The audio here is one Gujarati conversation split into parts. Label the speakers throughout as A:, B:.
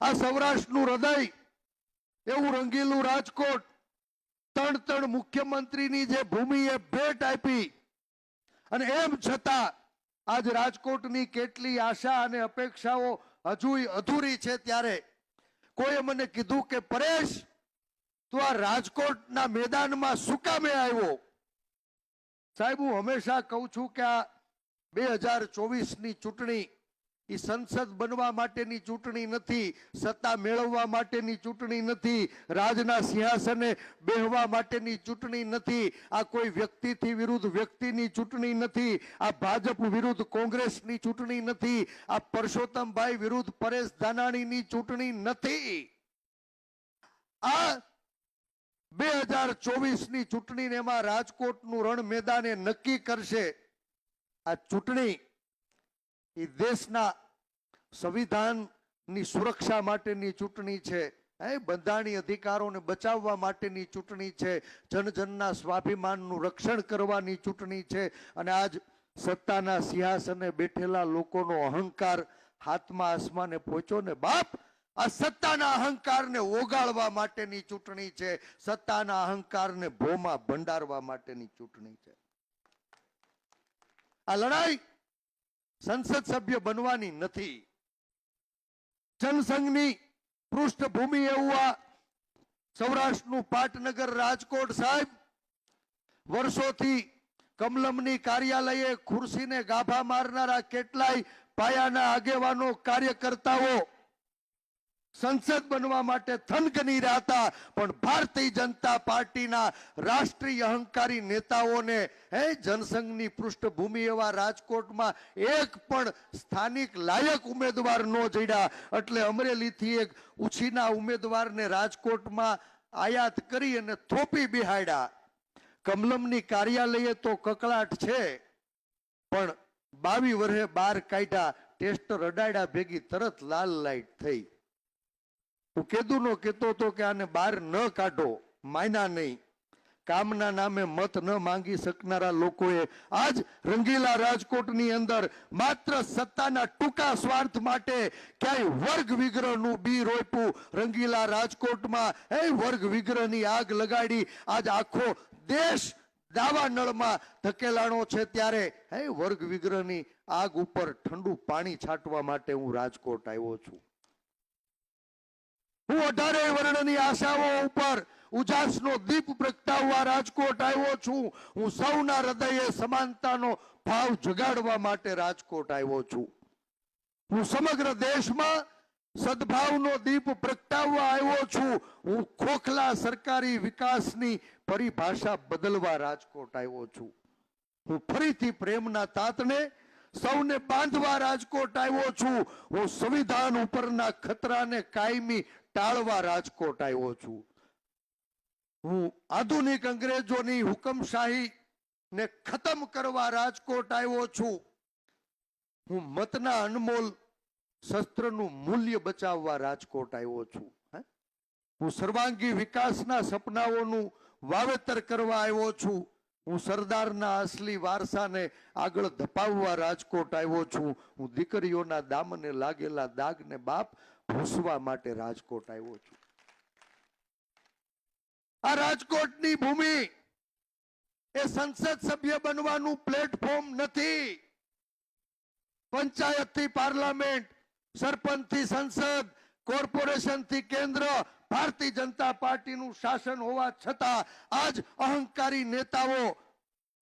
A: આ સૌરાષ્ટ્રનું હૃદય, એવું રંગીલું રાજકોટ ત્રણ ત્રણ મુખ્યમંત્રીની જે ભૂમિએ ભેટ આપી. અને એમ છતાં, આજ રાજકોટની કેટલી આશા અને અપેક્ષાઓ હજુય અધૂરી છે ત્યારે. કોઈએ મને કીધું કે, પરેશ, તું આ રાજકોટના મેદાનમાં શું કામે આવ્યો? સાહેબ, હું હંમેશા કહું છું કે આ બે હજાર ચોવીસની ચૂંટણી એ સંસદ બનવા માટેની ચૂંટણી નથી, સત્તા મેળવવા માટેની ચૂંટણી નથી, રાજના સિંહાસને બેહવા માટેની ચૂંટણી નથી, આ કોઈ વ્યક્તિથી વિરુદ્ધ વ્યક્તિની ચૂંટણી નથી, આ ભાજપ વિરુદ્ધ કોંગ્રેસની ચૂંટણી નથી, આ પરસોત્તમભાઈ વિરુદ્ધ પરેશ ધાનાણીની ચૂંટણી નથી. આ બે હજાર ચોવીસની ચૂંટણીને એમાં રાજકોટનું રણ મેદાને નક્કી કરશે. આ ચૂંટણી એ દેશના સંવિધાનની સુરક્ષા માટેની ચૂંટણી છે. એ બંધારણીય અધિકારોને બચાવવા માટેની ચૂંટણી છે. જનજનના સ્વાભિમાનનું રક્ષણ કરવાની ચૂંટણી છે. અને આજ સત્તાના સિંહાસને બેઠેલા લોકોનો અહંકાર હાથમાં આસમાને પહોંચ્યો ને બાપ, આ સત્તાના અહંકારને ઓગાળવા માટેની ચૂંટણી છે. સત્તાના અહંકારને ભોમાં ભંડારવા માટેની ચૂંટણી છે. આ લડાઈ સંસદ સભ્ય બનવાની નથી. જનસંઘની પૃષ્ઠભૂમિ એવું આ સૌરાષ્ટ્રનું પાટનગર રાજકોટ સાહેબ. વર્ષોથી કમલમની કાર્યાલયે ખુરશીને ગાભા મારનારા કેટલાય પાયાના આગેવાનો, કાર્યકર્તાઓ સંસદ બનવા માટે થનગની રહ્યા પણ ભારતીય જનતા પાર્ટીના રાષ્ટ્રીય અહંકારી નેતાઓને, હે જનસંઘની પૃષ્ઠભૂમિ એવા રાજકોટમાં એક પણ સ્થાનિક લાયક ઉમેદવાર ન જડ્યા. એટલે અમરેલીથી એક ઉછીના ઉમેદવારને રાજકોટમાં આયાત કરી અને થોપી બિહાડ્યા. કમલમની કાર્યાલયે તો કકળાટ છે, પણ બાવી વર્ષે બાર કાઢ્યા. ટેસ્ટ અડાડ્યા ભેગી તરત લાલ લાઈટ થઈ. હું કેદુનો કહેતો હતો કે આને બહાર ન કાઢો. માયના નહીં. કામના નામે મત ન માંગી શકનારા લોકોએ આજ રંગીલા રાજકોટની અંદર માત્ર સત્તાના ટૂંકા સ્વાર્થ માટે ક્યાંય વર્ગ વિગ્રહનું બી રોપ્યું. રંગીલા રાજકોટમાં એ વર્ગ વિગ્રહની આગ લગાડી. આજ આખો દેશ દાવા નળમાં ધકેલાણો છે ત્યારે હે વર્ગ વિગ્રહની આગ ઉપર ઠંડુ પાણી છાંટવા માટે હું રાજકોટ આવ્યો છું. હું અઢારે વર્ણની આશાઓ ઉપર ઉજાસનો દીપ પ્રગટાવવા રાજકોટ આવ્યો છું. હું સૌના હૃદયે સમાનતાનો ભાવ જગાડવા માટે રાજકોટ આવ્યો છું. હું સમગ્ર દેશમાં સદભાવનો દીપ પ્રગટાવવા આવ્યો છું. હું ખોખલા સરકારી વિકાસની પરિભાષા બદલવા રાજકોટ આવ્યો છું. હું ફરીથી પ્રેમના તાતને સૌને બાંધવા રાજકોટ આવ્યો છું. હું સંવિધાન ઉપરના ખતરાને કાયમી ટાળવા રાજકોટ આવ્યો છું. હું આધુનિક અંગ્રેજોની હુકમશાહી ને ખતમ કરવા રાજકોટ આવ્યો છું. હું મતના અનમોલ શસ્ત્રનું મૂલ્ય બચાવવા રાજકોટ આવ્યો છું. હે? સર્વાંગી વિકાસના સપનાઓનું વાવેતર કરવા આવ્યો છું. હું સરદારના અસલી વારસાને આગળ ધપાવવા રાજકોટ આવ્યો છું. હું દીકરીઓના દામને લાગેલા દાગને બાપ ભૂસવા માટે રાજકોટ આવ્યો છું. આ રાજકોટની ભૂમિ એ સંસદ સભ્ય બનવાનું પ્લેટફોર્મ નથી. પંચાયતથી પાર્લામેન્ટ સરપંચથી સંસદ કોર્પોરેશનથી કેન્દ્ર, ભારતીય જનતા પાર્ટીનું શાસન હોવા છતાં આજ અહંકારી નેતાઓ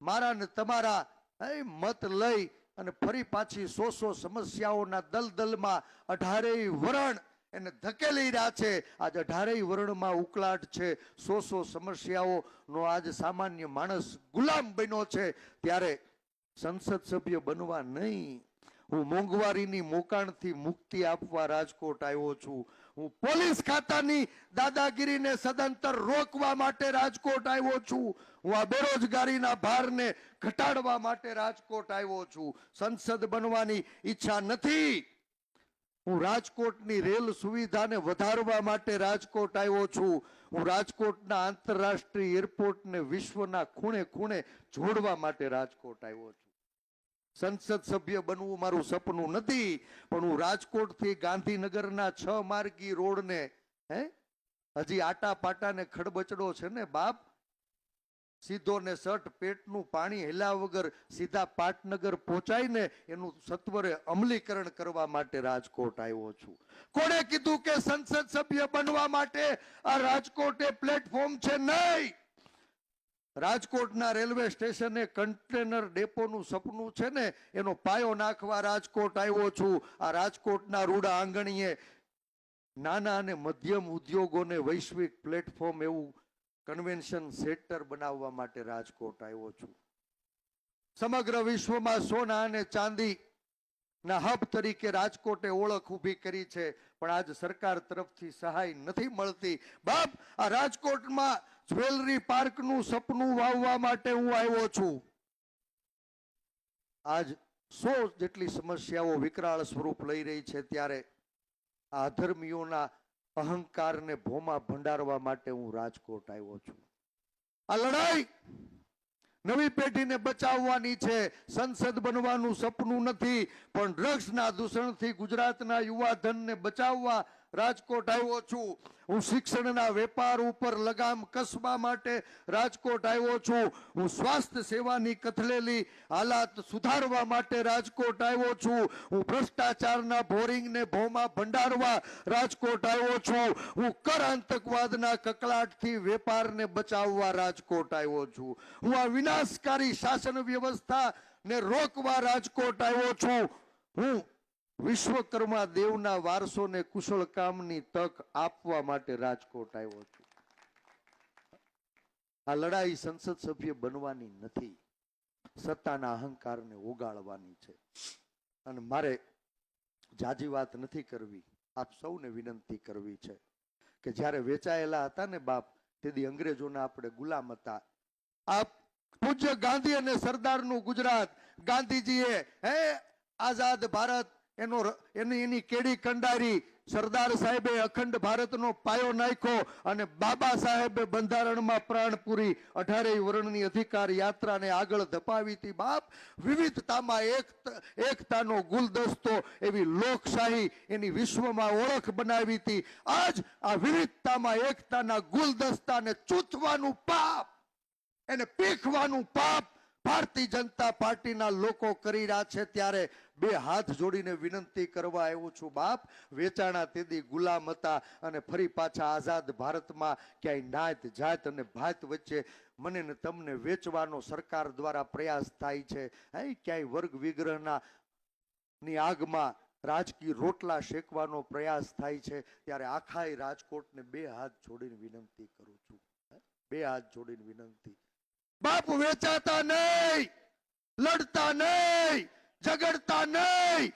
A: મારા ને તમારા મત લઈ અને ફરી પાછી સો સો સમસ્યાઓના દલદલમાં અઢારેય વરણ એને ધકેલી રહ્યા છે. આજ અઢારેય વર્ણમાં ઉકળાટ છે. સો સો સમસ્યાઓનો આજ સામાન્ય માણસ ગુલામ બન્યો છે. ત્યારે સંસદ સભ્ય બનવા નહીં. હું મોંઘવારીની મોકાણથી મુક્તિ આપવા રાજકોટ આવ્યો છું. હું પોલીસ ખાતાની દાદાગીરીને સદંતર રોકવા માટે રાજકોટ આવ્યો છું. હું આ બેરોજગારીના ભારને ઘટાડવા માટે રાજકોટ આવ્યો છું. સંસદ બનવાની ઈચ્છા નથી. હું રાજકોટની રેલ સુવિધાને વધારવા માટે રાજકોટ આવ્યો છું. હું રાજકોટના આંતરરાષ્ટ્રીય એરપોર્ટને વિશ્વના ખૂણે ખૂણે જોડવા માટે રાજકોટ આવ્યો છું. સંસદ સભ્ય બનવું મારું સપનું નથી, પણ હું રાજકોટથી ગાંધીનગરના છ માર્ગી રોડને, હે? હજી આટા પાટાને ખડબચડો છે ને બાપ? સીધો ને સટ પેટનું પાણી હેલા વગર સીધા પાટનગર પહોંચાઈને એનું સત્વરે અમલીકરણ કરવા માટે રાજકોટ આવ્યો છું. કોણે કીધું કે સંસદ સભ્ય બનવા માટે આ રાજકોટ એ પ્લેટફોર્મ છે નહીં? રાજકોટના રેલવે સ્ટેશને કન્ટેનર ડેપોનું સપનું છે ને, એનો પાયો નાખવા રાજકોટ આવ્યો છું. આ રાજકોટના રૂડા આંગણીએ નાના અને મધ્યમ ઉદ્યોગોને વૈશ્વિક પ્લેટફોર્મ એવું કન્વેન્શન સેન્ટર બનાવવા માટે રાજકોટ આવ્યો છું. સમગ્ર વિશ્વમાં સોના અને ચાંદી ના હબ તરીકે રાજકોટે ઓળખ ઊભી કરી છે, પણ આજ સરકાર તરફથી સહાય નથી મળતી. બાપ, આ રાજકોટમાં જ્વેલરી પાર્કનું સપનું વાવવા માટે હું આવ્યો છું. આજ સો જેટલી સમસ્યાઓ વિકરાળ સ્વરૂપ લઈ રહી છે ત્યારે આ ધર્મીઓના અહંકારને ભોમાં ભંડારવા માટે હું રાજકોટ આવ્યો છું. આ લડાઈ નવી પેઢીને બચાવવાની છે. સંસદ બનવાનું સપનું નથી, પણ ડ્રગ્સના દૂષણથી ગુજરાતના યુવાધનને બચાવવા રાજકોટ આવ્યો છું. હું શિક્ષણના વેપાર ઉપર લગામ કસબા માટે રાજકોટ આવ્યો છું. હું સ્વાસ્થ્ય સેવાની કથલેલી હાલાત સુધારવા માટે રાજકોટ આવ્યો છું. હું ભ્રષ્ટાચારના બોરિંગને ભોમાં ભંડારવા રાજકોટ આવ્યો છું. હું કર આતંકવાદના કકળાટથી વેપારને બચાવવા રાજકોટ આવ્યો છું. હું આ વિનાશકારી શાસન વ્યવસ્થાને રોકવા રાજકોટ આવ્યો છું. હું વિશ્વકર્મા દેવના વારસોને કુશળ કામની તક આપવા માટે રાજકોટ આવ્યો છું. આ લડાઈ સંસદ સભ્ય બનવાની નથી. સત્તાના અહંકારને ઓગાળવાની છે. અને મારે જાજી વાત નથી કરવી. આપ સૌને વિનંતી કરવી છે કે જ્યારે વેચાયેલા હતા ને બાપ, તેથી અંગ્રેજોના આપણે ગુલામ હતા. આપ પૂજ્ય ગાંધી અને સરદારનું ગુજરાત. ગાંધીજીએ, હે આઝાદ ભારત એનો એની એની કેડી કંડારી સરદાર સાહેબે અખંડ ભારતનો પાયો નાખ્યો અને બાબા સાહેબે બંધારણમાં પ્રાણ પૂરી અઢારેય વર્ણની અધિકાર યાત્રાને આગળ ધપાવી હતી. બાપ, વિવિધતામાં એક એકતાનો ગુલદસ્તો એવી લોકશાહી એની વિશ્વમાં ઓળખ બનાવી હતી. આજ આ વિવિધતામાં એકતાના ગુલદસ્તાને ચૂથવાનું પાપ, એને પીખવાનું પાપ ભારતીય જનતા પાર્ટીના લોકો કરી રહ્યા છે ત્યારે બે હાથ જોડીને વિનંતી કરવા આવ્યો છું, બાપ. વેચાણા તેદી ગુલામ હતા અને ફરી પાછા આઝાદ ભારતમાં ક્યાંય નાત જાત અને ભાત વચ્ચે મને ને તમને વેચવાનો સરકાર દ્વારા પ્રયાસ થાય છે. હે, ક્યાંય વર્ગ વિગ્રહના ની આગમાં રાજકીય રોટલા શેકવાનો પ્રયાસ થાય છે, ત્યારે આખાય રાજકોટને બે હાથ જોડીને વિનંતી કરું છું. બે હાથ જોડીને વિનંતી. બાપ વેચાતા નહીં, લડતા નહીં, ઝઘડતા નહીં.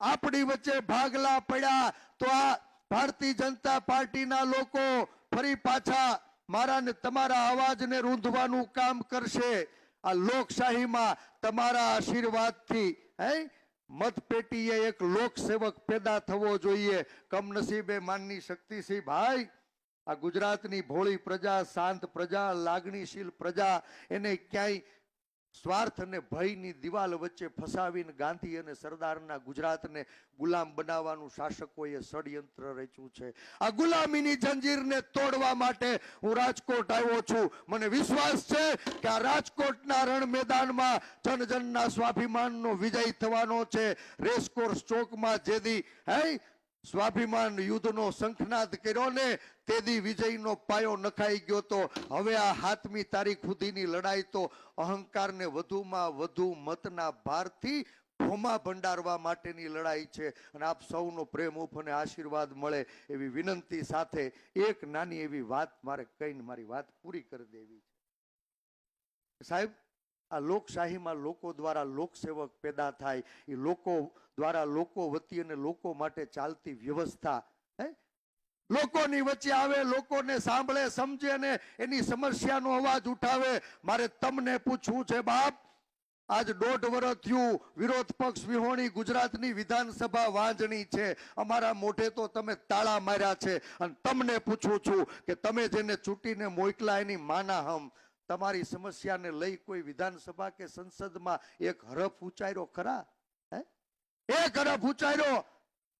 A: આપણી વચ્ચે ભાગલા પડ્યા તો આ ભારતીય જનતા પાર્ટીના લોકો ફરી પાછા મારા ને તમારા અવાજને રૂંધવાનું કામ કરશે. આ લોકશાહીમાં તમારા આશીર્વાદથી, હે? મતપેટીએ એક લોકસેવક પેદા થવો જોઈએ. કમનસીબે માનની શક્તિસિંહ ભાઈ. આ ગુજરાતની ભોળી પ્રજા, શાંત પ્રજા, લાગણીશીલ પ્રજા, એને ક્યાંય સ્વાર્થ અને ભયની દિવાલ વચ્ચે ફસાવીને ગાંધી અને સરદારના ગુજરાતને ગુલામ બનાવવાનું શાસકોએ ષડયંત્ર રચ્યું છે. આ ગુલામીની જંજીરને તોડવા માટે હું રાજકોટ આવ્યો છું. મને વિશ્વાસ છે કે આ રાજકોટના રણ મેદાનમાં જન જનના સ્વાભિમાનનો વિજય થવાનો છે. રેસકોર્સ ચોકમાં જેદી, હે સ્વાભિમાન યુદ્ધનો શંખનાદ કર્યો ને તેદી વિજયનો પાયો નખાઈ ગયો તો હવે આ હાથમી તારીખ સુધીની લડાઈ તો અહંકારને વધુમાં વધુ મતના ભારથી ભોમા ભંડારવા માટેની લડાઈ છે. અને આપ સૌનો પ્રેમ, ઉપ અને આશીર્વાદ મળે એવી વિનંતી સાથે એક નાની એવી વાત મારે કહીને મારી વાત પૂરી કરી દેવી છે. સાહેબ આ લોકશાહીમાં લોકો દ્વારા લોકસેવક પેદા થાય, એ લોકો દ્વારા લોકો વતી અને લોકો માટે ચાલતી વ્યવસ્થા લોકોની વચ્ચે આવે, લોકોને સાંભળે, સમજે અને એની સમસ્યાનો અવાજ ઉઠાવે. મારે તમને પૂછવું છે, બાપ, આજ દોઢ વર્ષ થયું, વિરોધ પક્ષ વિહોણી ગુજરાતની વિધાનસભા વાંજણી છે. અમારા મોઢે તો તમે તાળા માર્યા છે. અને તમને પૂછું છું કે તમે જેને ચૂંટીને મોકલા એની માના હમ. તમારી સમસ્યાને લઈ કોઈ વિધાનસભા કે સંસદમાં એક હરફ ઉચ્ચાર્યો ખરા? એક હરફ ઉચ્ચાર્યો.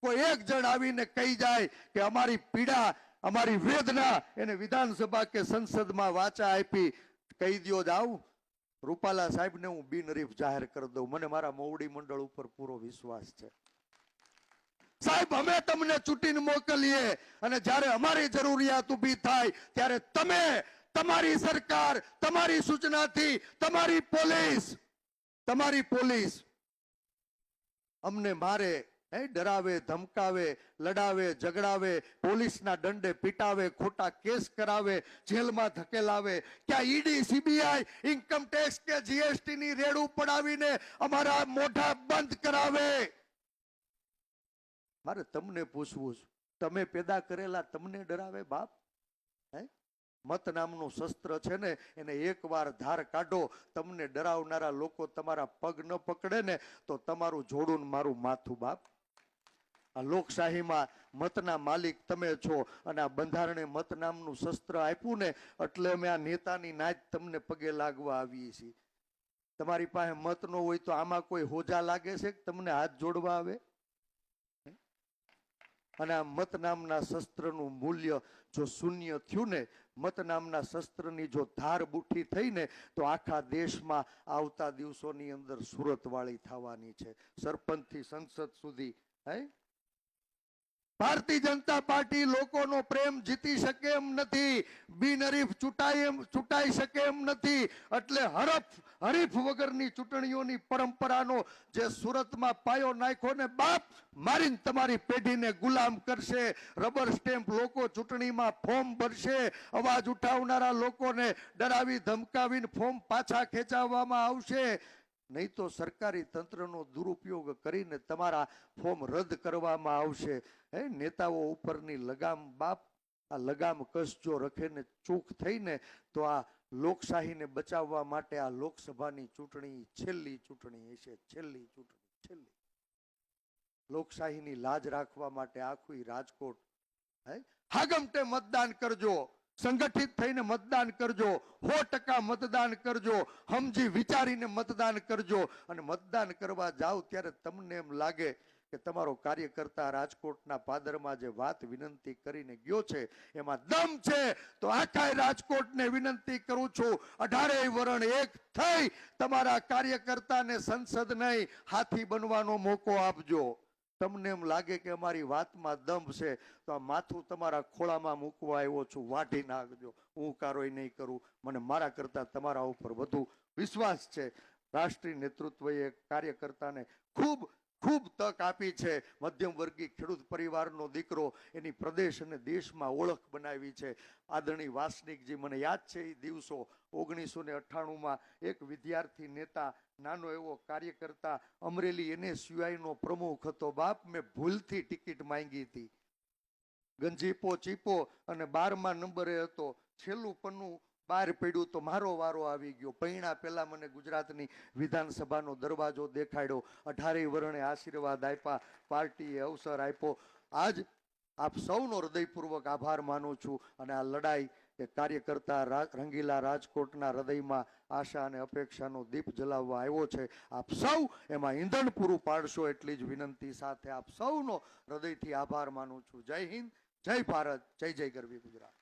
A: કોઈ એક જણ આવીને કહી જાય કે અમારી પીડા, અમારી વેદના એને વિધાનસભા કે સંસદમાં વાચા આપી કહી દ્યો આવું. રૂપાલા સાહેબને હું બિનહરીફ જાહેર કરી દઉં. મને મારા મોવડી મંડળ ઉપર પૂરો વિશ્વાસ છે. સાહેબ, અમે તમને ચૂંટીને મોકલીએ અને જ્યારે અમારી જરૂરિયાત ઊભી થાય, ત્યારે તમે તમારી સરકાર, તમારી સૂચનાથી તમારી પોલીસ તમારી પોલીસ અમને મારે એ ડરાવે, ધમકાવે, લડાવે, ઝઘડાવે, પોલીસના દંડે પીટાવે, ખોટા કેસ કરાવે, જેલમાં ધકેલાવે, ક્યાં E D, C B I income tax કે જીએસટી ની રેડ પડાવીને અમારા મોઢા બંધ કરાવે. મારે તમને પૂછવું છે. તમે પેદા કરેલા તમને ડરાવે બાપ? મત નામનું શસ્ત્ર છે ને, એને એકવાર ધાર કાઢો, તમને ડરાવનારા લોકો તમારા પગ ન પકડે ને, તો તમારું જોડું મારું માથું બાપ. આ લોકશાહીમાં મતના માલિક તમે છો અને આ બંધારણે મત નામનું શસ્ત્ર આપ્યું ને, એટલે અમે આ નેતાની નાચ તમને પગે લાગવા આવીએ છીએ. તમારી પાસે મત ન હોય તો આમાં કોઈ હોજા લાગે છે તમને હાથ જોડવા આવે? અને આ મત નામના શસ્ત્રનું મૂલ્ય જો શૂન્ય થયું ને, મત નામના શસ્ત્રની જો ધાર બુઠ્ઠી થઈ ને, તો આખા દેશમાં આવતા દિવસોની અંદર સુરતવાળી થવાની છે. સરપંચથી સંસદ સુધી, હે? ભારતીય જનતા પાર્ટી લોકોનો પ્રેમ જીતી શકે એમ નથી, બિનહરીફ ચૂંટાય એમ, ચૂંટાઈ શકે એમ નથી. એટલે હરફ, હરીફ વગરની ચૂંટણીઓની પરંપરાનો જે સુરતમાં પાયો નાખ્યો ને, બાપ મારીને તમારી પેઢીને ગુલામ કરશે. રબર સ્ટેમ્પ લોકો ચૂંટણીમાં ફોર્મ ભરશે. અવાજ ઉઠાવનારા લોકોને ડરાવી ધમકાવીને ફોર્મ પાછા ખેંચાવવામાં આવશે. નહીં તો સરકારી તંત્રનો દુરુપયોગ કરીને તમારા ફોર્મ રદ કરવામાં આવશે. હે, નેતાઓ ઉપરની લગામ બાપ, આ લગામ કસ જો રખેને ચૂક થઈને તો આ લોકશાહીને બચાવવા માટે આ લોકસભાની ચૂંટણી છેલ્લી ચૂંટણી હશે, છેલ્લી ચૂંટણી, છેલ્લી. લોકશાહીની લાજ રાખવા માટે આખું રાજકોટ. હે, હાગમટે મતદાન કરજો. સંગઠિત થઈને મતદાન કરજો. સો ટકા મતદાન કરજો. સમજી વિચારીને મતદાન કરજો. અને મતદાન કરવા જાઓ ત્યારે તમને એમ લાગે કે તમારો કાર્યકર્તા રાજકોટના પાદરમાં જે વાત વિનંતી કરીને ગયો છે, એમાં દમ છે. તો આખા રાજકોટને વિનંતી કરું છું, અઢારેય વરણ એક થઈ. તમારા કાર્યકર્તાને સંસદ નહીં, હાથી બનવાનો મોકો આપજો. તમને એમ લાગે કે અમારી વાતમાં દમ છે, તો આ માથું તમારા ખોળામાં મૂકવા આવ્યો છું, વાઢી નાખજો. હું કારોય નહીં કરું. મને મારા કરતા તમારા ઉપર વધુ વિશ્વાસ છે. રાષ્ટ્રીય નેતૃત્વએ કાર્યકર્તાને ખૂબ ખૂબ તક આપી છે. મધ્યમ વર્ગીય ખેડૂત પરિવારનો દીકરો એની પ્રદેશ અને દેશમાં ઓળખ બનાવી છે. આદરણીય વાસનિકજી, મને યાદ છે એ દિવસો ઓગણીસો ને અઠ્ઠાણુંમાં એક વિદ્યાર્થી નેતા, નાનો એવો કાર્યકર્તા, અમરેલી એને સિવાયનો પ્રમુખ હતો. બાપ મેં ભૂલથી ટિકિટ માંગી હતી. ગંજીપો ચીપો અને બારમા નંબરે હતો. છેલ્લું પન્નું બહાર પડ્યું તો મારો વારો આવી ગયો. પૈણા પહેલાં મને ગુજરાતની વિધાનસભાનો દરવાજો દેખાડ્યો. અઢારેય વર્ણે આશીર્વાદ આપ્યા, પાર્ટીએ અવસર આપ્યો. આજ આપ સૌનો હૃદયપૂર્વક આભાર માનું છું અને આ લડાઈ એ કાર્યકર્તા રંગીલા રાજકોટના હૃદયમાં આશા અને અપેક્ષાનો દીપ જલાવવા આવ્યો છે. આપ સૌ એમાં ઈંધણ પૂરું પાડશો એટલી જ વિનંતી સાથે આપ સૌનો હૃદયથી આભાર માનું છું. જય હિન્દ, જય ભારત, જય જય ગરવી ગુજરાત.